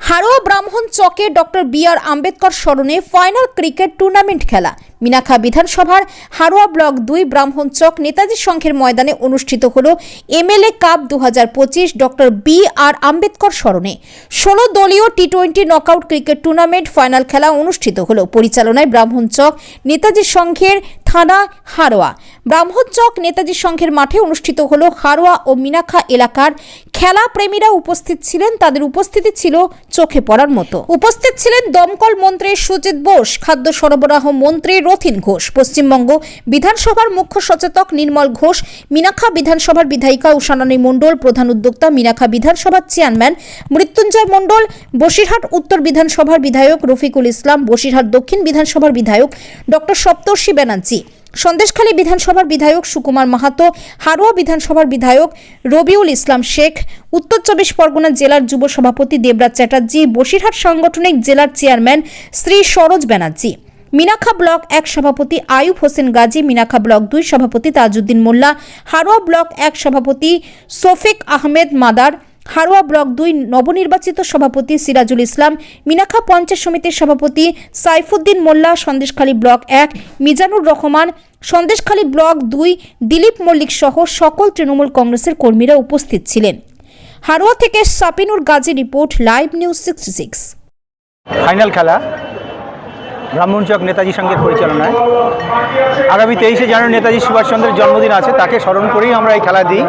হারোয়া ব্রাহ্মণ চকে doctor B আর আম্বেদকর স্মরণে ফাইনাল ক্রিকেট টুর্নামেন্ট খেলা। মিনাখা বিধানসভার হারোয়া ব্লক দুই ব্রাহ্মণ চক নেতাজি সংঘের ময়দানে অনুষ্ঠিত হল এমএলএ কাপ দু হাজার পঁচিশ ডক্টর বি আর আম্বেদকর স্মরণে। ষোলো দলীয় T twenty knockout cricket tournament final খেলা অনুষ্ঠিত হল। পরিচালনায় ব্রাহ্মণ চক নেতাজি সংঘের থানা হারোয়া। ব্রাহ্মণ চক নেতাজি সংঘের মাঠে অনুষ্ঠিত হল হারোয়া ও মিনাখা এলাকার খেলা প্রেমীরা উপস্থিত ছিলেন। তাদের উপস্থিতি ছিল চোখে পড়ার মতো। উপস্থিত ছিলেন দমকল মন্ত্রী সুজিত বোস, খাদ্য সরবরাহ মন্ত্রী রথিন ঘোষ। পশ্চিমবঙ্গ বিধানসভার মুখ্য সচেতক নির্মল ঘোষ মিনাখা বিধানসভার বিধায়িকা উষানানী মণ্ডল, প্রধান উদ্যোক্তা মিনাখা বিধানসভার চেয়ারম্যান মৃত্যুঞ্জয় মণ্ডল, বসিরহাট উত্তর বিধানসভার বিধায়ক রফিকুল ইসলাম, বসিরহাট দক্ষিণ বিধানসভার বিধায়ক ডক্টর সপ্তর্ষি ব্যানার্জি, সন্দেশখালী বিধানসভার বিধায়ক সুকুমার মাহাতো হারোয়া বিধানসভার বিধায়ক রবিউল ইসলাম শেখ, উত্তর চব্বিশ পরগনা জেলার যুব সভাপতি দেবরাজ চ্যাটার্জি, বসিরহাট সাংগঠনিক জেলার চেয়ারম্যান শ্রী সরোজ ব্যানার্জি। মিনাখা ব্লক এক সভাপতি আয়ুব হোসেন গাজী মিনাখা ব্লক দুই সভাপতি তাজউদ্দিন মোল্লা, হারোয়া ব্লক এক সভাপতি সোফিক আহমেদ মাদার, হারোয়া ব্লক দুই নবনির্বাচিত সভাপতি সিরাজুল ইসলাম মিনাখা পঞ্চায়েত সমিতির সভাপতি সাইফুদ্দিন মোল্লা, সন্দেশখালী ব্লক এক মিজানুর রহমান, সন্দেশখালী ব্লক দুই দিলীপ মল্লিক সহ সকল তৃণমূল কংগ্রেসের কর্মীরা উপস্থিত ছিলেন। হারোয়া থেকে Sapinur Gazi report, live news sixty six. Final খেলা? ব্রাহ্মণচক নেতাজি সংঘের পরিচালনায়। আগামী তেইশে জানুয়ারি নেতাজি সুভাষচন্দ্রের জন্মদিন আছে, তাকে স্মরণ করেই আমরা এই খেলা দিই।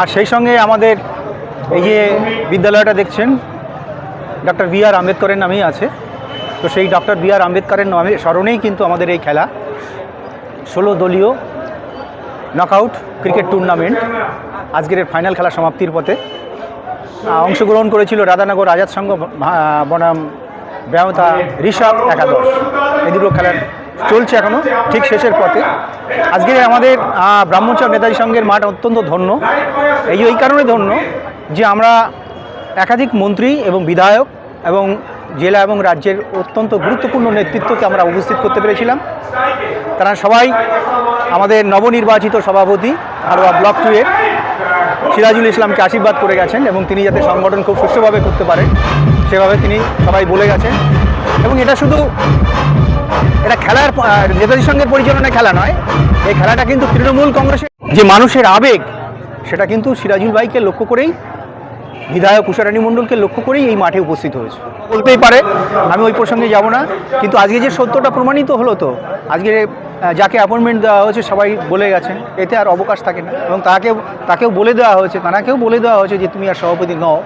আর সেই সঙ্গে আমাদের এই যে বিদ্যালয়টা দেখছেন ডক্টর বি আর আম্বেদকরের নামেই আছে। তো সেই ডক্টর বি আর আম্বেদকরের নামে স্মরণেই কিন্তু আমাদের এই খেলা। ষোলো দলীয় নকআউট ক্রিকেট টুর্নামেন্ট আজকের ফাইনাল খেলা সমাপ্তির পথে। অংশগ্রহণ করেছিল রাধানগর আজাদ সংঘ বনাম ব্যাহতা ঋষভ একাদশ। এই দুটো খেলার চলছে এখনও ঠিক শেষের পথে। আজকে আমাদের ব্রাহ্মণচক নেতাজি সংঘের মাঠ অত্যন্ত ধন্য। এই এই কারণে ধন্য যে আমরা একাধিক মন্ত্রী এবং বিধায়ক এবং জেলা এবং রাজ্যের অত্যন্ত গুরুত্বপূর্ণ নেতৃত্বকে আমরা উপস্থিত করতে পেরেছিলাম। তারা সবাই আমাদের নবনির্বাচিত সভাপতি হারোয়া ব্লক টু এর। সিরাজুল ইসলামকে আশীর্বাদ করে গেছেন এবং তিনি যাতে সংগঠন খুব সুষ্ঠুভাবে করতে পারেন সেভাবে তিনি সবাই বলে গেছেন। এবং এটা শুধু এটা খেলার আহ, সঙ্গে সঙ্গের পরিচালনায় খেলা নয় এই খেলাটা কিন্তু তৃণমূল কংগ্রেসের যে মানুষের আবেগ সেটা কিন্তু সিরাজুল ভাইকে লক্ষ্য করেই বিধায়ক উষারানী মণ্ডলকে লক্ষ্য করেই এই মাঠে উপস্থিত হয়েছে। বলতেই পারে আমি ওই প্রসঙ্গে যাব না কিন্তু আজকে যে সত্যটা প্রমাণিত হলো তো আজকে যাকে অ্যাপয়েন্টমেন্ট দেওয়া হয়েছে সবাই বলে গেছেন, এতে আর অবকাশ থাকে না। এবং তাকেও তাকেও বলে দেওয়া হয়েছে তানাকেও বলে দেওয়া হয়েছে যে তুমি আর সভাপতি নও,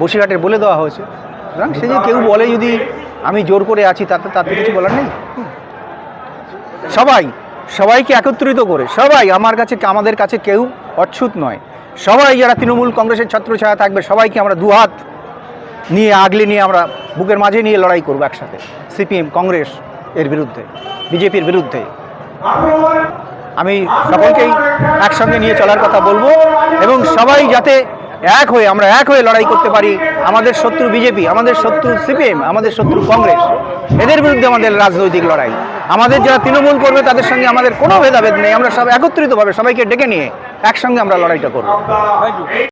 বসিরহাটের বলে দেওয়া হয়েছে। সুতরাং সে যে কেউ বলে যদি আমি জোর করে আছি, তাতে তাতে কিছু বলার নেই। সবাই, সবাইকে একত্রিত করে, সবাই আমার কাছে, আমাদের কাছে কেউ অচ্ছুত নয়। সবাই যারা তৃণমূল কংগ্রেসের ছত্রছায়া থাকবে, সবাইকে আমরা দুহাত নিয়ে, আগলে নিয়ে আমরা বুকের মাঝে নিয়ে লড়াই করব একসাথে, সিপিএম, কংগ্রেস এর বিরুদ্ধে, বিজেপির বিরুদ্ধে। আমি সকলকেই একসঙ্গে নিয়ে চলার কথা বলব এবং সবাই যাতে এক হয়ে আমরা এক হয়ে লড়াই করতে পারি, আমাদের শত্রু বিজেপি, আমাদের শত্রু সিপিএম, আমাদের শত্রু কংগ্রেস, এদের বিরুদ্ধে আমাদের রাজনৈতিক লড়াই। আমাদের যারা তৃণমূল করবে, তাদের সঙ্গে আমাদের কোনো ভেদাভেদ নেই। আমরা সব একত্রিতভাবে সবাইকে ডেকে নিয়ে একসঙ্গে আমরা লড়াইটা করব।